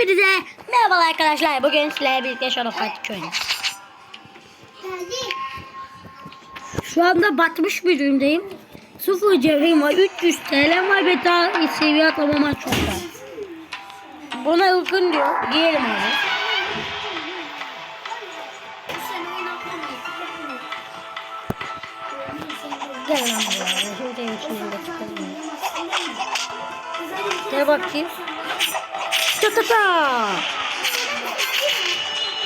Hepinize merhaba arkadaşlar. Bugün sizlerle birlikte Shadow Fight. Şu anda batmış bir durumdayım. Sıfır cevherim var. 300 TL var ve daha seviye atlamama çok var. Buna uygun diyor. Giyelim abi. Gel lan buraya. Çıkalım. Gel bakayım. Ta ta ta.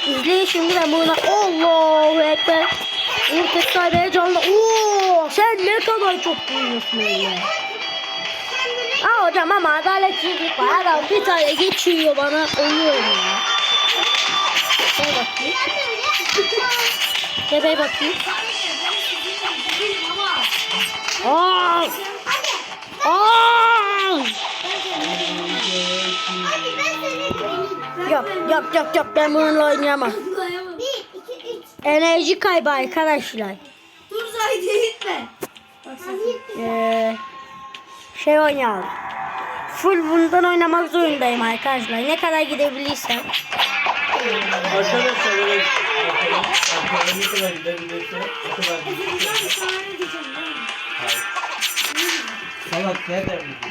İzleyin şimdi ben buna Allahu Ekber. İlk kaybeye canlı. Oo, sen ne kadar çok duyuyorsun öyle. Aa hocam ama adaletsizlik var. Adam bir tane geçiyor bana oluyor ya. Gel bakayım. Gel bakayım. Aa! Yok yok yok yok ben bununla oynayamam. Enerji kaybı arkadaşlar. Dur Zahide gitme. Ee, şey oynayalım. Full bundan oynamak zorundayım arkadaşlar. Ne kadar gidebilirsem. Arkadaşlar ne kadar gidebilirse o kadar gidebilirse. Salak nereden biliyorsun?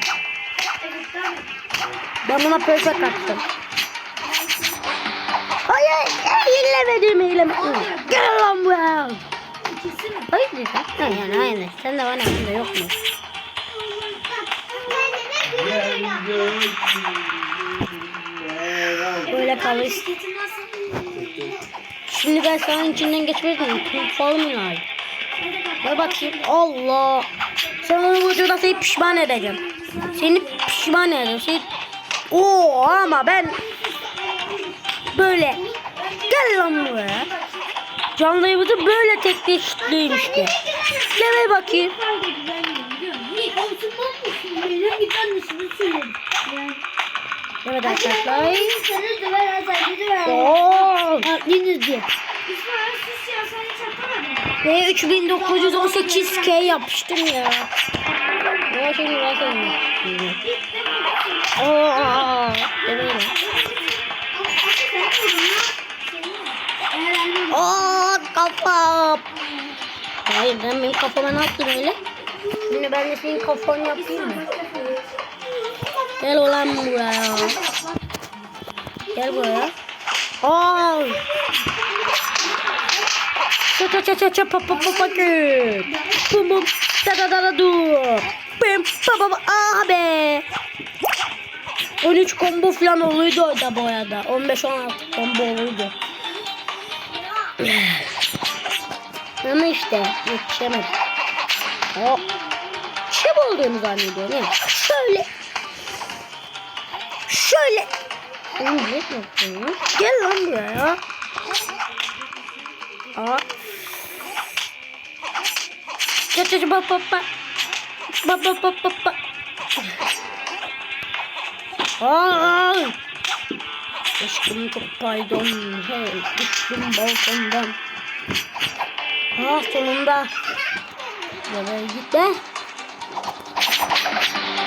Ben buna perfect attım. Hayır, eğilemedim, eğilemedim. Gel lan buraya. Hayır dedi. Hayır, yani aynen. Sen de bana şimdi yok mu? Böyle kalır. Şimdi ben sana içinden geçmedim. Kutsal mı yani? Ve bakayım. Allah. Sen onu vücuda seni pişman edeceğim. Seni pişman edeceğim. Seni... Oo ama ben böyle gel lan buraya. Canlı yayımızı böyle tekleştirmişti. Gel bakayım. Evet arkadaşlar. Oo. Yenildi. Ve 3918K yapmıştım ya. Ya şimdi ben söyleyeyim. Oo. Demeyelim. Kafam. Hayır ben benim kafama ne yaptın öyle? Şimdi ben de senin kafanı yapayım mı? Gel ulan buraya. Gel buraya. Ay. Cha cha cha cha cha pa pa pa pa git. Bum bum da da da da du. Bim pa pa pa ah be. 13 combo falan oluyordu orada bu arada. 15-16 combo oluyordu. Ama işte yetişemedim. O şey olduğunu zannediyorum ya. Şöyle. Şöyle. Oğlum ne yapıyorsun? Gel lan buraya. Aa. Çat çat bak bak bak. Bak bak bak bak bak. Aa. Aşkım çok pardon. Hey, düştüm balkondan. Aa sonunda. Nereye git be?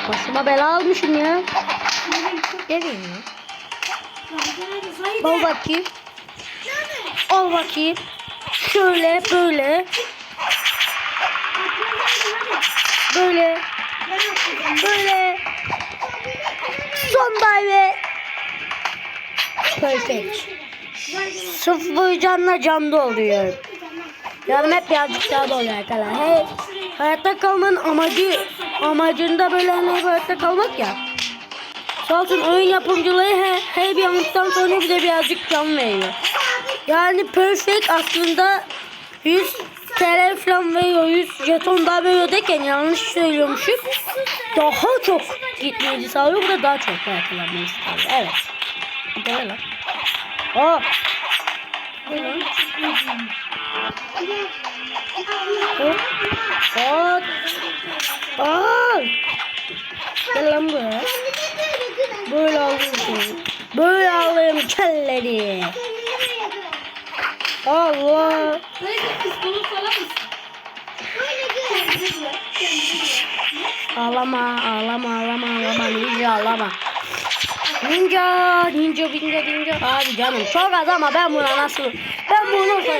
Başıma bela almışım ya. Gelin ya. Al bakayım. Al bakayım. Şöyle böyle. Böyle. Böyle. Son darbe. Perfect. Sıfır canla camda oluyor. Yarım hep birazcık daha doluyor arkadaşlar. Hey, hayatta kalmanın amacı amacında böyle hani hayatta kalmak ya. Sağ olsun oyun yapımcıları her, her bir anlıktan sonra bize birazcık can veriyor. Yani perfect aslında 100 TL falan veriyor, 100 jeton daha veriyor derken yanlış söylüyormuşum. Daha çok gitmeyi sağlıyor, bu da daha çok yakalanmayı sağlıyor. Evet. Bu da. Ne? Hop. Hop. Aa. Gel lan buraya. Böyle alıyorum. Böyle alıyorum kelleri. Allah. Ağlama, ağlama, ağlama, ağlama, iyice ağlama. Ninja, ninja, ninja, ninja. Abi canım çok az ama ben buna nasıl... Bunu nasıl...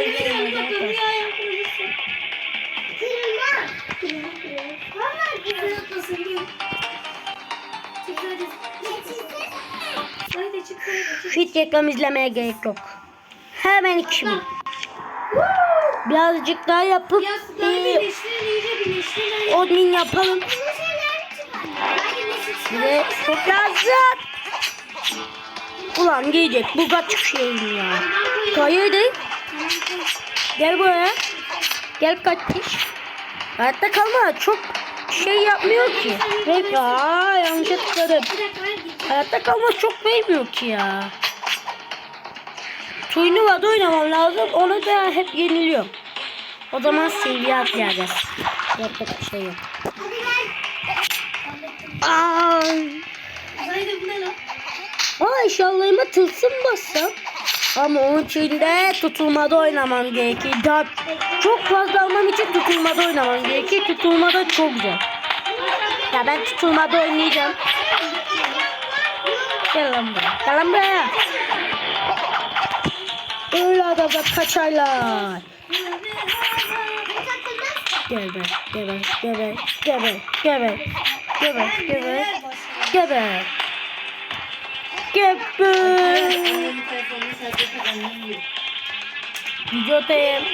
Hiç reklam izlemeye gerek yok. Hemen iki bin. Birazcık daha yapıp 10 bin yapalım. Ve çok lazım. Ulan giyecek bu kaç şeyim ya. Kayıydı. Gel buraya. Gel kaç kişi. Hayatta kalma çok şey yapmıyor ki. Ve aa yanlış tıkladım. Hayatta kalma çok vermiyor ki ya. Turnuvada oynamam lazım. Onu da hep yeniliyorum. O zaman seviye atlayacağız. Yapacak bir şey yok. Ay. Aa eşyalarıma tılsım bassam. Ama onun için de tutulmada oynamam gerekir. Çok fazla almam için tutulmada oynamam gerekir. Tutulmada çok zor. Ya ben tutulmada oynayacağım. Gel lan buraya. Gel lan buraya. Öyle adamlar kaçarlar. Geber, geber, geber, geber, geber, geber, geber, geber. Geber. Videodayım.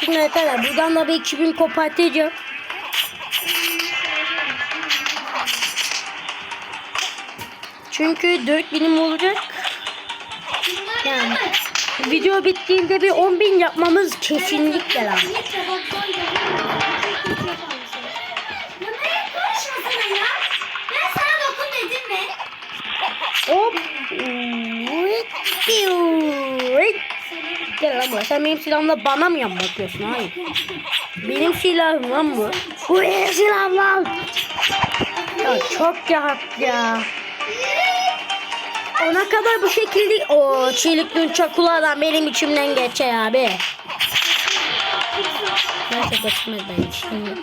Şimdi arkadaşlar buradan da bir 2000 kopartacağım. Çünkü 4000'im olacak. Yani video bittiğinde bir 10.000 yapmamız kesinlikle lazım. Hop. Gel lan buraya. Sen benim silahımla bana mı yan bakıyorsun? Hayır. Benim silahım lan bu. Bu benim silahım lan. Ya çok rahat ya. Ona kadar bu şekilde o çelik dün çakuladan benim içimden geçer abi. Neyse geçmez ben şimdi.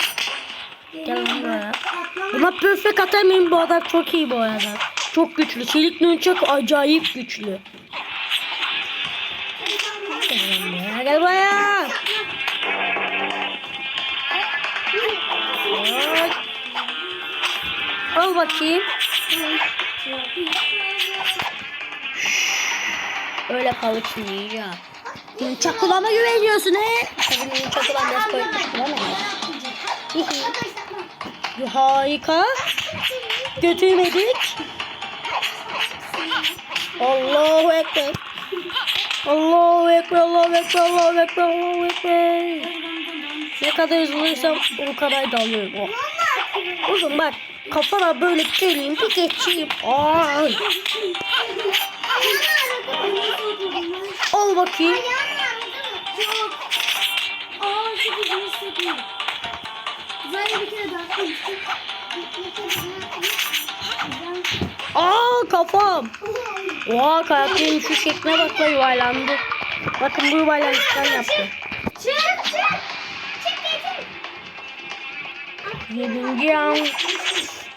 Gel lan buraya. Buna perfect atamayayım bu adam çok iyi bu arada. Çok güçlü. Çelik nunçak acayip güçlü. Gel. Gel buraya. Ay. Al bakayım. Öyle kalırsın iyi ya. Nunçak kulağıma güveniyorsun he. Tabii nunçak kulağım biraz koymuş değil mi? Harika. Götürmedik. Allahu Ekber. Allahu Ekber, Allahu Ekber, Allahu Ekber, Allahu Ekber. Ne kadar hızlıysam o kadar dalıyorum. Oh. Uzun bak kafana böyle geleyim bir geçeyim. Ay. Al bakayım. Aa kafam. Oha karakterin şu şekline bak da yuvarlandı. Bakın bu yuvarlanıştan yaptı. Yedinci yan.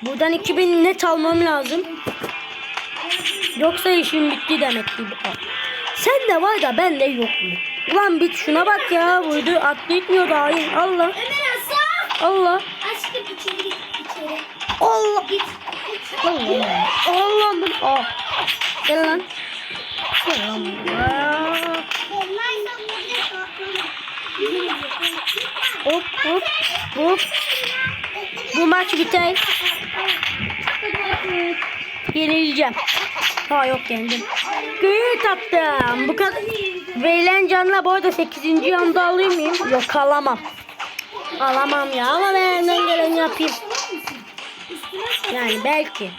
Buradan 2000 net almam lazım. Yoksa işim bitti demek ki. Sen de var da ben de yok mu? Ulan bit şuna bak ya. Vurdu atlayıtmıyor daha iyi. Allah. Allah. Allah. Allah. Allah. Allah. Gel lan. Gel lan. Hop hop hop. Bu maç biter. Yenileceğim. Ha yok yendim. Grit attım. Bu kadar. Verilen canla bu arada 8. yanda alayım mıyım? Yok alamam. Alamam ya ama ben elimden geleni yapayım. Yani belki.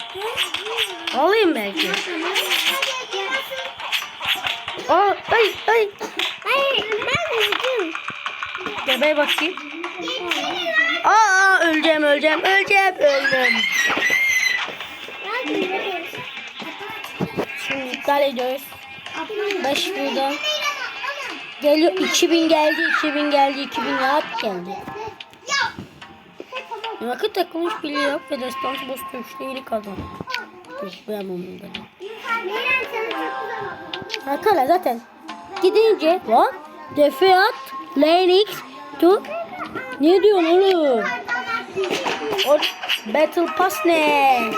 Alayım belki. Aa, ay ay. Geber bakayım. Aa öleceğim öleceğim öleceğim öldüm. Şimdi iptal ediyoruz. 5 burada. Geliyor 2000 geldi 2000 geldi 2000 rahat geldi. Rakı takılmış biliyor ve destansı boz tuşlu yeni kazan. Ben umurumda. Arkadaşlar zaten gidince lan Defiat Lenix tu ne diyorsun oğlum? O Battle Pass ne?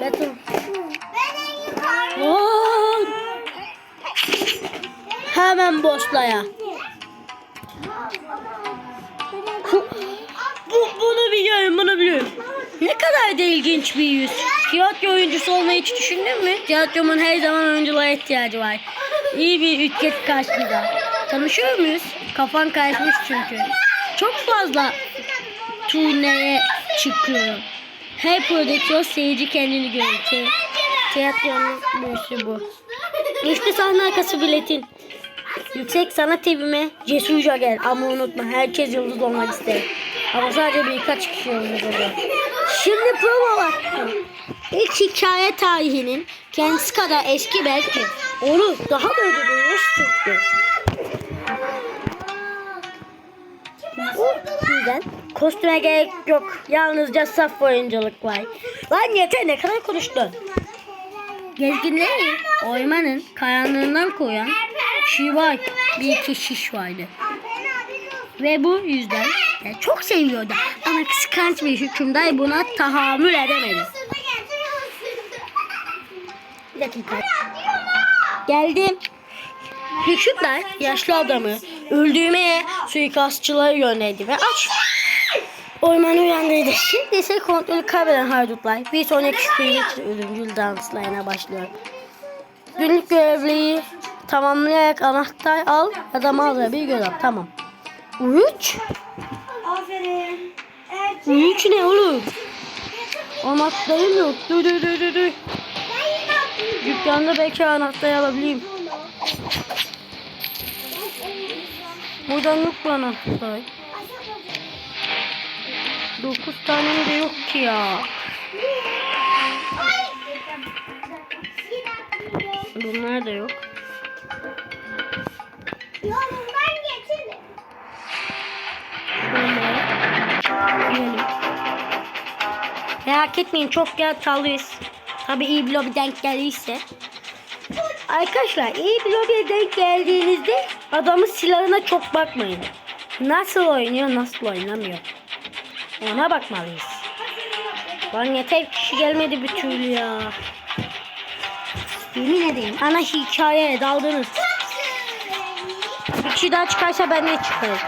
Battle Lan! Hemen. Bu, biliyorum, bunu biliyorum. Ne kadar da ilginç bir yüz. Tiyatro oyuncusu olmayı hiç düşündün mü? Tiyatromun her zaman oyunculara ihtiyacı var. İyi bir ücret karşılığında. Tanışıyor muyuz? Kafan karışmış çünkü. Çok fazla turneye çıkıyorum. Her prodüksiyon seyirci kendini görüyor. Ti- Tiyatronun büyüsü bu. İşte sahne arkası biletin. Yüksek sanat evime cesurca gel ama unutma herkes yıldız olmak ister. Ama sadece birkaç kişi yıldız olur. Şimdi prova var. İlk hikaye tarihinin kendisi kadar eski belki. Olur daha da duymuş çünkü. Bu yüzden kostüme gerek yok. Yalnızca saf oyunculuk var. Lan yeter ne kadar konuştun. Gezginleri ormanın karanlığından koyan şivar bir iki şiş vardı. Ve bu yüzden e, çok seviyordu. Ama kıskanç bir hükümdar buna tahammül edemedi. Bir dakika. Geldim. Hükümdar yaşlı adamı öldürmeye suikastçıları yöneldi ve aç ormanı uyandırdı. Şimdi ise kontrolü kaybeden haydutlar bir sonraki şüpheli ölümcül danslarına başlıyor. Günlük görevliyi tamamlayarak anahtar al ya da mağaza bir görev. Tamam. Üç? Aferin. Evet. Üç ne oğlum? Anahtarım yok. Dur dur dur dur. dur. Dükkanda belki anahtar alabilirim. Buradan yok bu anahtar. Dokuz tane de yok ki ya. Bunlar da yok. Yolundan Yiyelim. Merak etmeyin çok yer çalırız. Tabi iyi bir lobi denk geldiyse. Arkadaşlar iyi bir lobiye denk geldiğinizde adamın silahına çok bakmayın. Nasıl oynuyor nasıl oynamıyor. Ona bakmalıyız. Lan yeter kişi gelmedi bir türlü ya. Yemin ederim ana hikayeye daldınız. Bir kişi daha çıkarsa ben de çıkarım.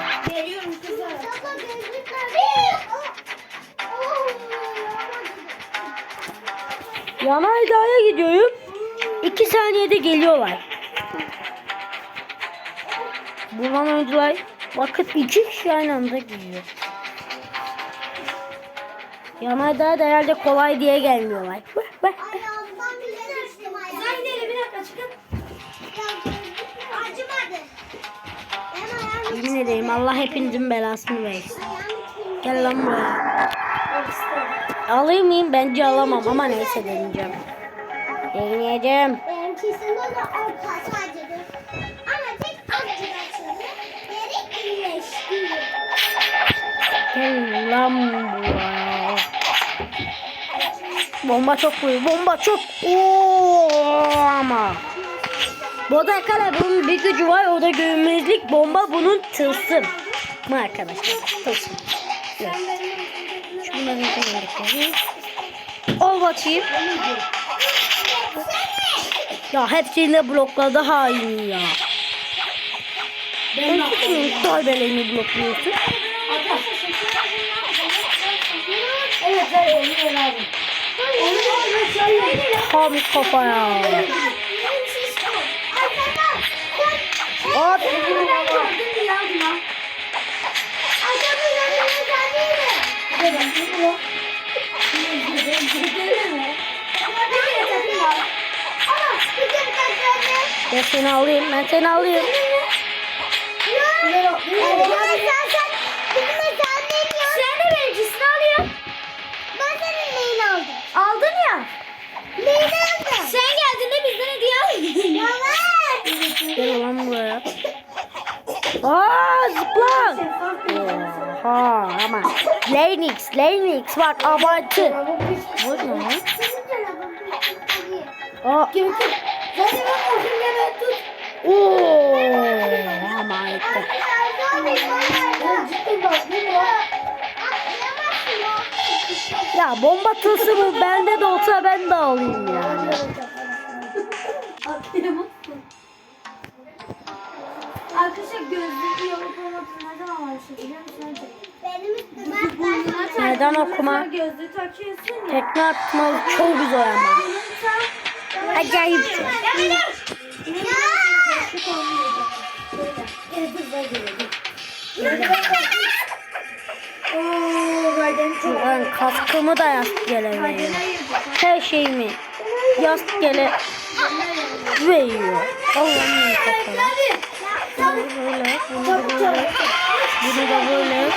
Yanaydağ'a gidiyorum. İki saniyede geliyorlar. Bulan oyuncular bakın iki kişi aynı anda gidiyor. Yanaydağ'a da herhalde kolay diye gelmiyorlar. Bak, bak. Kızlar gidelim bir dakika çıkın. Acımadı. Yemin ederim Allah hepinizin belasını versin. Gel lan buraya. Alayım mıyım? Bence alamam ama neyse deneyeceğim. Deneyeceğim. Benimkisinde de sadece. Ama tek lan buraya. Bomba çok vuruyor. Bomba çok. Oo, ama. Bu da kale bunun bir gücü var. O da görünmezlik. Bomba bunun tılsım. Mı arkadaşlar? Tılsım. Evet. Şunları koyalım. Al bakayım. Ya hepsini de blokladı hain ya. Ben bütün darbelerini blokluyorsun. Evet onu verdim. Tam kafaya. Hop. Ben seni alayım. Ben seni alayım. Sen de benimkisini alıyorsun. Ben senin neyini aldım? Aldın ya. Neyini aldın? Sen geldiğinde bizden hediye aldın. Evet. Gel lan buraya. Aa zıpla. Oha ama. Lenix, Lenix bak abartı. Bu ne? Aa. Oo. Ama bu? Ya bomba tılsımı bende de olsa ben de alayım yani. Arkadaşlar gözlüğü neden ama bir şey biliyor musun? Benim üstüme Neden okuma? Gözlüğü takıyorsun ya. Tekne atmalı çok güzel ama. Acayip. Ben kaskımı da rastgele veriyor. Her şeyimi rastgele veriyor. Allah'ım kafana. Böyle, bunu da böyle, bunu da böyle.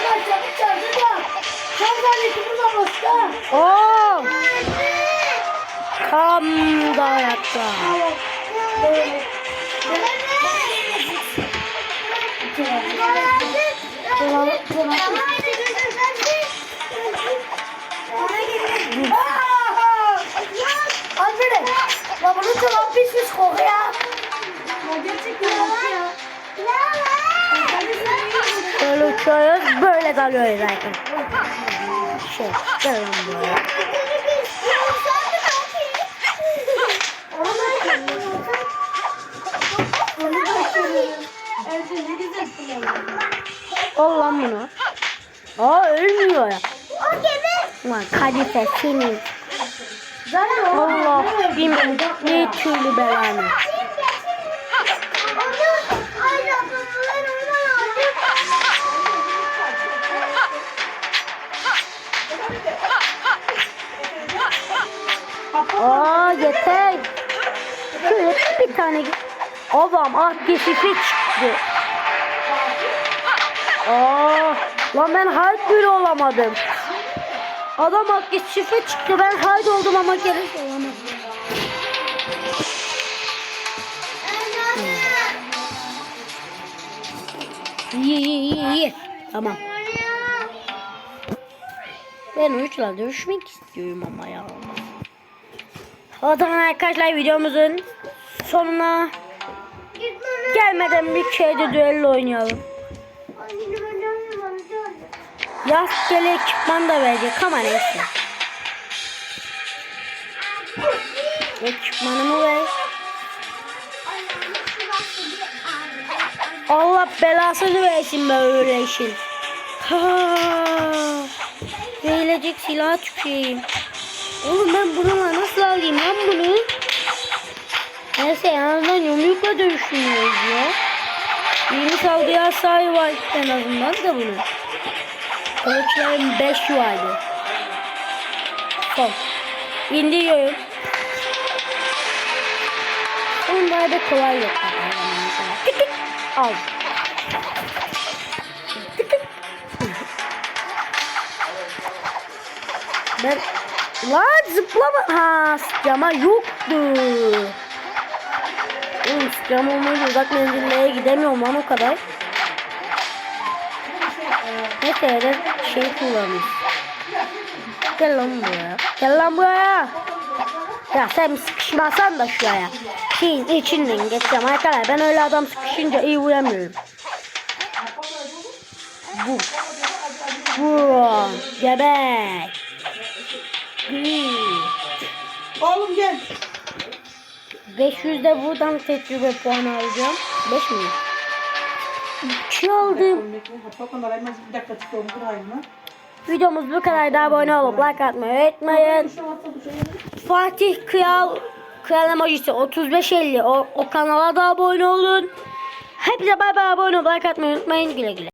Oo! Tam da ayakta. Alfred, ya bunu tamam pişmiş kokuyor. Ya gerçekten kokuyor. Böyle uçuyoruz, böyle dalıyoruz zaten. Şey, gel lan buraya. Al lan bunu. Aa ölmüyor ya. Ulan kadife senin. Allah bin bir türlü belanı. Aa yeter. Şöyle bir tane. Adam agresifi çıktı. Aa, lan ben Hulk bile olamadım. Adam agresife çıktı. Ben Hulk oldum ama gerek olamadım. İyi iyi iyi iyi. Tamam. Ben uçla dövüşmek istiyorum ama ya. O zaman arkadaşlar videomuzun sonuna gelmeden bir şeyde düello oynayalım. Rastgele ekipman da verecek ama neyse. Ekipmanımı ver. Allah belasını versin böyle işin. Verilecek silah tüküreyim. Oğlum ben bununla nasıl alayım lan bunu? Neyse en yumrukla dövüşmüyoruz ya. Yeni saldırıya sahip var en azından da bunu. Kılıçların 5 vardı. Son. İndiriyorum. Onlar da kolay yok. Tık tık. Al. Ben Lan zıplama. Ha sıçrama yoktu. Oğlum sıçrama olmayınca uzak menzillere gidemiyorum lan o kadar. De şey kullanmış. Gel lan buraya. Gel lan buraya. Ya sen sıkışmasan da şuraya. Şeyin içinden geçeceğim arkadaşlar. Ben öyle adam sıkışınca iyi vuramıyorum. Bu. Bu. Gebek. Oğlum gel. 500 de buradan tecrübe puanı alacağım. 5 mi? 2 aldım. Bakın arayma bir dakika çıkıyorum burayı. Videomuz bu kadar. Daha abone olup like atmayı unutmayın. Fatih Kral Kral emojisi 3550 o, o kanala da abone olun. Hepinize bay bay abone olup like atmayı unutmayın. Güle güle.